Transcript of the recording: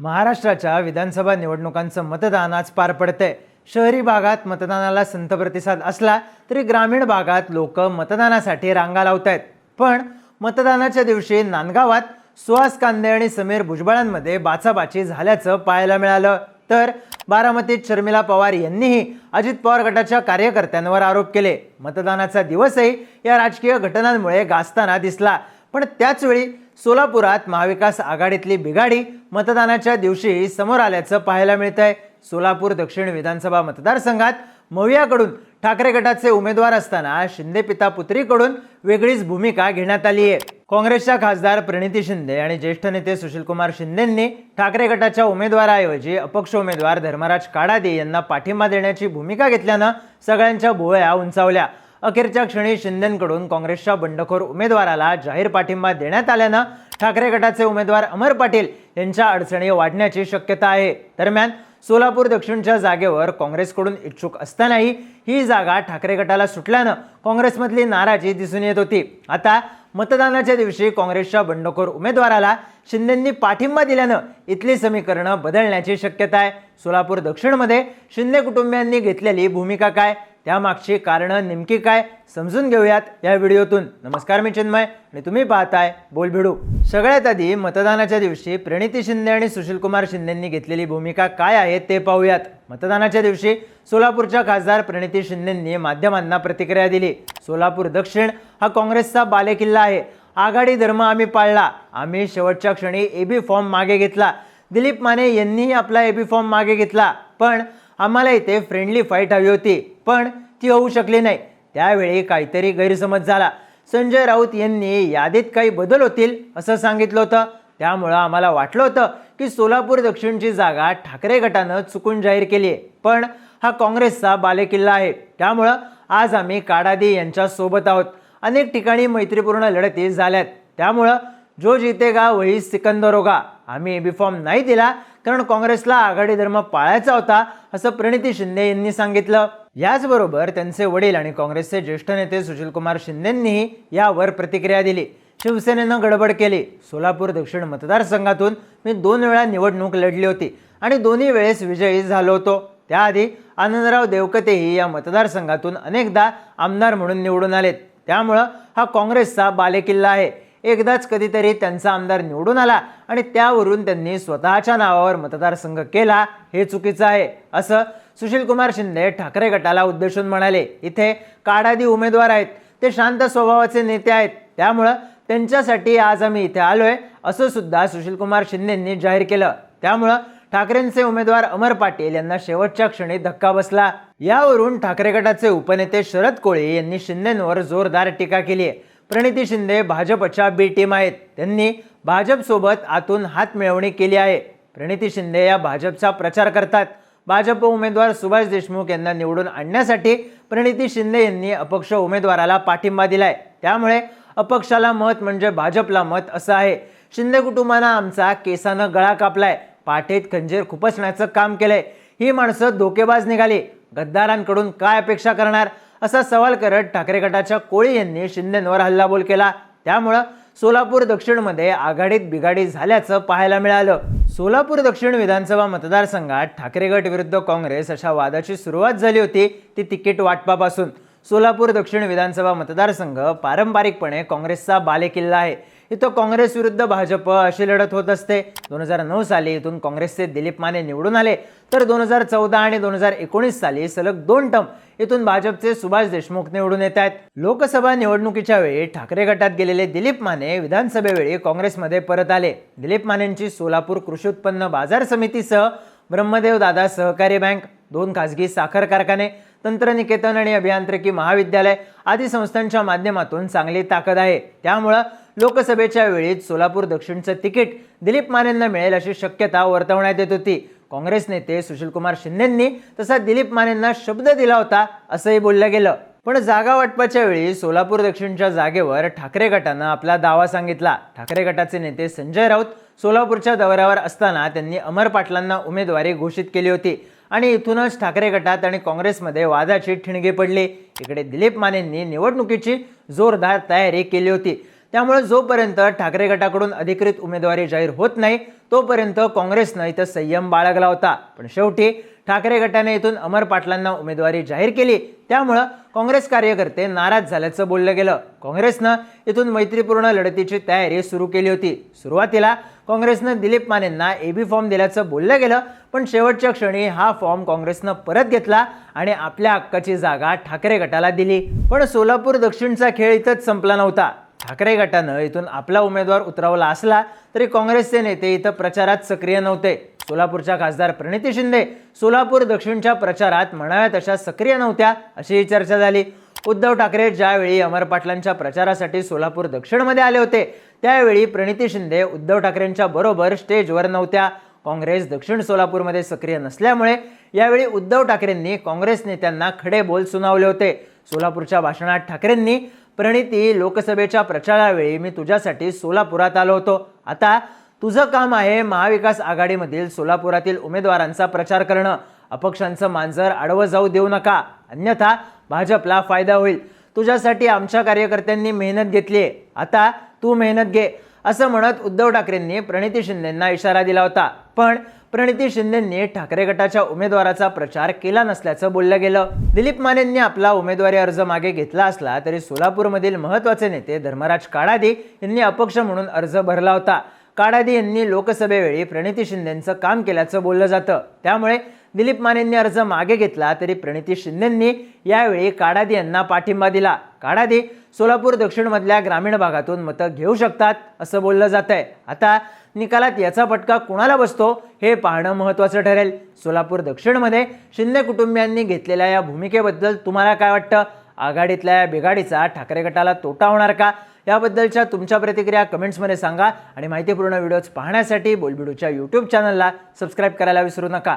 महाराष्ट्राच्या विधानसभा निवडणुकांचं मतदान आज पार पडतंय. शहरी भागात मतदानाला संत प्रतिसाद असला तरी ग्रामीण भागात लोक मतदानासाठी रांगा लावत आहेत पण मतदानाच्या दिवशी नांदगावात सुहास कांदे आणि समीर भुजबळांमध्ये बाचाबाची झाल्याचं पाहायला मिळालं. तर बारामतीत शर्मिला पवार यांनीही अजित पवार गटाच्या कार्यकर्त्यांवर आरोप केले. मतदानाचा दिवसही या राजकीय घटनांमुळे गाजताना दिसला. पण त्याचवेळी सोलापुरात महाविकास आघाडीतली बिघाडी मतदानाच्या दिवशी समोर आल्याचं पाहायला मिळतंय. सोलापूर दक्षिण विधानसभा मतदारसंघात मवियाकडून ठाकरे गटाचे उमेदवार असताना शिंदे पिता पुत्रीकडून वेगळीच भूमिका घेण्यात आली आहे. काँग्रेसच्या खासदार प्रणिती शिंदे आणि ज्येष्ठ नेते सुशीलकुमार शिंदेंनी ठाकरे गटाच्या उमेदवाराऐवजी अपक्ष उमेदवार धर्मराज काडादे यांना पाठिंबा देण्याची भूमिका घेतल्यानं सगळ्यांच्या भुवया उंचावल्या. अखेरच्या क्षणी शिंदेकडून काँग्रेसच्या बंडखोर उमेदवाराला जाहीर पाठिंबा देण्यात आल्यानं ठाकरे गटाचे उमेदवार अमर पाटील यांच्या अडचणी वाढण्याची शक्यता आहे. दरम्यान सोलापूर दक्षिणच्या जागेवर काँग्रेसकडून इच्छुक असतानाही ही जागा ठाकरे गटाला सुटल्यानं काँग्रेसमधली नाराजी दिसून येत होती. आता मतदानाच्या दिवशी काँग्रेसच्या बंडखोर उमेदवाराला शिंदेंनी पाठिंबा दिल्यानं इथली समीकरणं बदलण्याची शक्यता आहे. सोलापूर दक्षिणमध्ये शिंदे कुटुंबियांनी घेतलेली भूमिका काय? त्यामागची कारणं नेमकी काय समजून घेऊयात या व्हिडिओतून. नमस्कार मी चिन्मय आणि तुम्ही पाहताय बोलभिडू. सगळ्यात आधी मतदानाच्या दिवशी प्रणिती शिंदे आणि सुशीलकुमार शिंदेंनी घेतलेली भूमिका काय आहे ते पाहूयात. मतदानाच्या दिवशी सोलापूरच्या खासदार प्रणिती शिंदेंनी माध्यमांना प्रतिक्रिया दिली. सोलापूर दक्षिण हा काँग्रेसचा बालेकिल्ला आहे. आघाडी धर्म आम्ही पाळला. आम्ही शेवटच्या क्षणी एबी फॉर्म मागे घेतला. दिलीप माने यांनीही आपला एबी फॉर्म मागे घेतला. पण आम्हाला इथे फ्रेंडली फाईट हवी होती पण ती होऊ शकली नाही. त्यावेळी काहीतरी गैरसमज झाला. संजय राऊत यांनी यादीत काही बदल होतील असं सांगितलं होतं. त्यामुळं आम्हाला वाटलं होतं की सोलापूर दक्षिणची जागा ठाकरे गटानं चुकून जाहीर केली आहे पण हा काँग्रेसचा बालेकिल्ला आहे. त्यामुळं आज आम्ही काडादी यांच्या सोबत आहोत. अनेक ठिकाणी मैत्रीपूर्ण लढती झाल्यात. त्यामुळं जो जितेगा वही सिकंदर होगा. आम्ही एबी फॉर्म नाही दिला कारण काँग्रेसला आघाडी धर्म पाळायचा होता असं प्रणिती शिंदे यांनी सांगितलं. याचबरोबर त्यांचे वडील आणि काँग्रेसचे ज्येष्ठ नेते सुशीलकुमार शिंदेंनीही यावर प्रतिक्रिया दिली. शिवसेनेनं गडबड केली. सोलापूर दक्षिण मतदारसंघातून मी दोन वेळा निवडणूक लढली होती आणि दोन्ही वेळेस विजयी झालो होतो. त्याआधी आनंदराव देवकतेही या मतदारसंघातून अनेकदा आमदार म्हणून निवडून आलेत. त्यामुळं हा काँग्रेसचा बालेकिल्ला आहे. एकदाच कधीतरी त्यांचा आमदार निवडून आला आणि त्यावरून त्यांनी स्वतःच्या नावावर मतदारसंघ केला हे चुकीचं आहे असं सुशीलकुमार शिंदे ठाकरे गटाला उद्देशून म्हणाले. इथे काडादी उमेदवार आहेत ते शांत स्वभावाचे नेते आहेत त्यामुळं त्यांच्यासाठी आज आम्ही इथे आलोय असं सुद्धा सुशीलकुमार शिंदेंनी जाहीर केलं. त्यामुळं ठाकरेंचे उमेदवार अमर पाटील यांना शेवटच्या क्षणी धक्का बसला. यावरून ठाकरे गटाचे उपनेते शरद कोळी यांनी शिंदेंवर जोरदार टीका केली आहे प्रणिती शिंदे भाजपच्या बी टीम आहेत. त्यांनी भाजपसोबत आतून हात मिळवणी केली आहे. प्रणिती शिंदे या भाजपचा प्रचार करतात. भाजप उमेदवार सुभाष देशमुख यांना निवडून आणण्यासाठी प्रणिती शिंदे यांनी अपक्ष उमेदवाराला पाठिंबा दिलाय. त्यामुळे अपक्षाला मत म्हणजे भाजपला मत असं आहे. शिंदे कुटुंबानं आमचा केसानं गळा कापलाय. पाठीत खंजीर खुपसण्याचं काम केलंय. ही माणसं धोकेबाज निघाली. गद्दारांकडून काय अपेक्षा करणार? असा सवाल करत ठाकरे गटाच्या कोळी यांनी शिंदेंवर हल्लाबोल केला. त्यामुळं सोलापूर दक्षिणमध्ये आघाडीत बिघाडी झाल्याचं पाहायला मिळालं. सोलापूर दक्षिण विधानसभा मतदारसंघात ठाकरे गट विरुद्ध काँग्रेस अशा वादाची सुरुवात झाली होती ती तिकीट वाटपापासून. सोलापूर दक्षिण विधानसभा मतदारसंघ पारंपरिकपणे काँग्रेसचा बालेकिल्ला आहे. इथं काँग्रेस विरुद्ध भाजप अशी लढत होत असते. दोन हजार नऊ साली इथून काँग्रेसचे दिलीप माने निवडून आले. तर दोन हजार चौदा आणि दोन हजार एकोणीस साली सलग दोन टर्म इथून भाजपचे सुभाष देशमुख निवडून येत आहेत. लोकसभा निवडणुकीच्या वेळी ठाकरे गटात गेलेले दिलीप माने विधानसभेवेळी काँग्रेसमध्ये परत आले. दिलीप मानेंची सोलापूर कृषी उत्पन्न बाजार समितीसह ब्रह्मदेव दादा सहकारी बँक दोन खासगी साखर कारखाने तंत्रनिकेतन आणि अभियांत्रिकी महाविद्यालय आदी संस्थांच्या माध्यमातून चांगली ताकद आहे. त्यामुळं लोकसभेच्या वेळी सोलापूर दक्षिणचं तिकीट दिलीप मानेंना मिळेल अशी शक्यता वर्तवण्यात येत होती. काँग्रेस नेते सुशीलकुमार शिंदेंनी तसा दिलीप मानेंना शब्द दिला होता असंही बोललं गेलं. पण जागा वाटपाच्या वेळी सोलापूर दक्षिणच्या जागेवर ठाकरे गटानं आपला दावा सांगितला. ठाकरे गटाचे नेते संजय राऊत सोलापूरच्या दौऱ्यावर असताना त्यांनी अमर पाटलांना उमेदवारी घोषित केली होती. आणि इथूनच ठाकरे गटात आणि काँग्रेसमध्ये वादाची ठिणगे पडले. इकडे दिलीप मानेंनी निवडणुकीची जोरदार तयारी केली होती. त्यामुळे जोपर्यंत ठाकरे गटाकडून अधिकृत उमेदवारी जाहीर होत नाही तोपर्यंत काँग्रेसनं इथं संयम बाळगला होता. पण शेवटी ठाकरे गटाने इथून अमर पाटलांना उमेदवारी जाहीर केली. त्यामुळं काँग्रेस कार्यकर्ते नाराज झाल्याचं बोललं गेलं. काँग्रेसनं इथून मैत्रीपूर्ण लढतीची तयारी सुरू केली होती. सुरुवातीला काँग्रेसनं दिलीप मानेंना ए बी फॉर्म दिल्याचं बोललं गेलं पण शेवटच्या क्षणी हा फॉर्म काँग्रेसनं परत घेतला आणि आपल्या हक्काची जागा ठाकरे गटाला दिली. पण सोलापूर दक्षिणचा खेळ इथंच संपला नव्हता. ठाकरे गटानं इथून आपला उमेदवार उतरवला असला तरी काँग्रेसचे नेते इथं प्रचारात सक्रिय नव्हते. सोलापूरच्या खासदार प्रणिती शिंदे सोलापूर दक्षिणच्या प्रचारात म्हणाव्या तशा सक्रिय नव्हत्या अशीही चर्चा झाली. उद्धव ठाकरे ज्यावेळी अमर पाटलांच्या प्रचारासाठी सोलापूर दक्षिणमध्ये आले होते त्यावेळी प्रणिती शिंदे उद्धव ठाकरेंच्या बरोबर स्टेजवर नव्हत्या. काँग्रेस दक्षिण सोलापूरमध्ये सक्रिय नसल्यामुळे यावेळी उद्धव ठाकरेंनी काँग्रेस नेत्यांना खडे बोल सुनावले होते. सोलापूरच्या भाषणात ठाकरेंनी प्रणिती लोकसभेच्या प्रचारावेळी मी तुझ्यासाठी सोलापुरात आलो होतो. आता तुझं काम आहे महाविकास आघाडीमधील सोलापुरातील उमेदवारांचा प्रचार करणं. अपक्षांचं मांजर आडवं जाऊ देऊ नका. अन्यथा भाजपला फायदा होईल. तुझ्यासाठी आमच्या कार्यकर्त्यांनी मेहनत घेतली आहे आता तू मेहनत घे. असं म्हणत उद्धव ठाकरेंनी प्रणिती शिंदेंना इशारा दिला होता. पण प्रणिती शिंदेंनी ठाकरे गटाच्या उमेदवाराचा प्रचार केला नसल्याचं बोललं गेलं. दिलीप मानेंनी आपला उमेदवारी अर्ज मागे घेतला असला तरी सोलापूरमधील महत्त्वाचे नेते धर्मराज काडादी यांनी अपक्ष म्हणून अर्ज भरला होता. काडादी यांनी लोकसभेवेळी प्रणिती शिंदेंचं काम केल्याचं बोललं जातं. त्यामुळे दिलीप मानेंनी अर्ज मागे घेतला तरी प्रणिती शिंदेंनी यावेळी काडादी यांना पाठिंबा दिला. काडादी सोलापूर दक्षिणमधल्या ग्रामीण भागातून मतं घेऊ शकतात असं बोललं जात आहे आता निकालात याचा फटका कुणाला बसतो हे पाहणं महत्त्वाचं ठरेल. सोलापूर दक्षिणमध्ये शिंदे कुटुंबियांनी घेतलेल्या या भूमिकेबद्दल तुम्हाला काय वाटतं? आघाडीतल्या या बिघाडीचा ठाकरे गटाला तोटा होणार का? याबद्दलच्या तुमच्या प्रतिक्रिया कमेंट्समध्ये सांगा. आणि माहितीपूर्ण व्हिडिओज पाहण्यासाठी बोलबिडूच्या यूट्यूब चॅनलला सबस्क्राईब करायला विसरू नका.